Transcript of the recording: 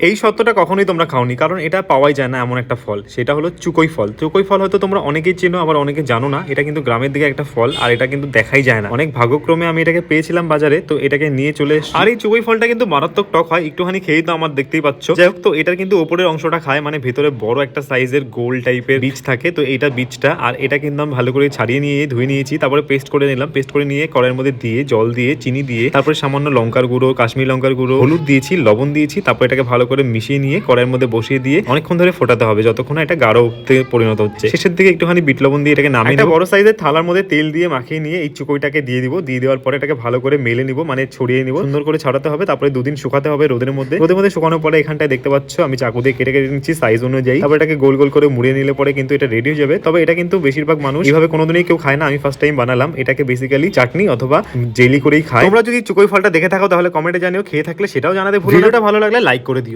এই সত্যটা কখনোই তোমরা খাওনি, কারণ এটা পাওয়াই যায় না এমন একটা ফল। সেটা হলো চুকই ফল। চুকই ফল হয়তো তোমরা অনেকেই চেনো, আবার অনেকে জানো না। এটা কিন্তু গ্রামের দিকে একটা ফল, আর এটা কিন্তু দেখাই যায় না। অনেক ভাগ্যক্রমে আমি এটাকে পেয়েছিলাম বাজারে, তো এটাকে নিয়ে চলে আর এই চুকই ফলটা কিন্তু মারাত্মক টক হয়। একটুখানি খেয়েই তো আমার দেখতেই পাচ্ছ। যাই হোক, তো এটার কিন্তু ওপরের অংশটা খায় মানে ভেতরে বড় একটা সাইজের গোল টাইপের বীজ থাকে। তো এইটা বীজটা, আর এটা কিন্তু আমি ভালো করে ছাড়িয়ে নিয়ে, ধুয়ে নিয়েছি। তারপরে পেস্ট করে নিলাম। পেস্ট করে নিয়ে কড়াইয়ের মধ্যে দিয়ে, জল দিয়ে, চিনি দিয়ে, তারপরে সামান্য লঙ্কার গুঁড়ো, কাশ্মীর লঙ্কার গুঁড়ো, হলুদ দিয়েছি, লবণ দিয়েছি, তারপর এটাকে ভালো করে মিশিয়ে নিয়ে কড়াইয়ের মধ্যে বসিয়ে দিয়ে অনেকক্ষণ ধরে ফোটাতে হবে। যতক্ষণ এটা গাঢ়তে পরিণত হচ্ছে। শেষের দিকে একটুখানি বিট লবণ দিয়ে এটাকে নামিয়ে একটা বড় সাইজের থালার মধ্যে তেল দিয়ে মাখিয়ে নিয়ে এই চুকইটাকে দিয়ে দিব। দিয়ে দেওয়ার পরে এটাকে ভালো করে মেলে নিব মানে ছড়িয়ে নিব। সুন্দর করে ছড়াতে হবে। তারপরে দুদিন শুকাতে হবে রোদের মধ্যে। রোদের মধ্যে শুকানোর পরে এখানটায় দেখতে পাচ্ছ আমি চাকু দিয়ে কেটে কেটে নিচ্ছি সাইজ অনুযায়ী। তারপর এটাকে গোল গোল করে মুড়িয়ে নিলে পরে কিন্তু এটা রেডি হয়ে যাবে। তবে এটা কিন্তু বেশিরভাগ মানুষ এইভাবে কোনোদিনই কেউ খায় না। আমি ফার্স্ট টাইম বানালাম। এটাকে বেসিক্যালি চাটনি অথবা জেলি করেই খায়। তোমরা যদি চুকই ফলটা দেখে থাকো তাহলে কমেন্টে জানিও। খেয়ে থাকলে সেটাও জানাতে। ভিডিওটা ভালো লাগলে লাইক করে দিও।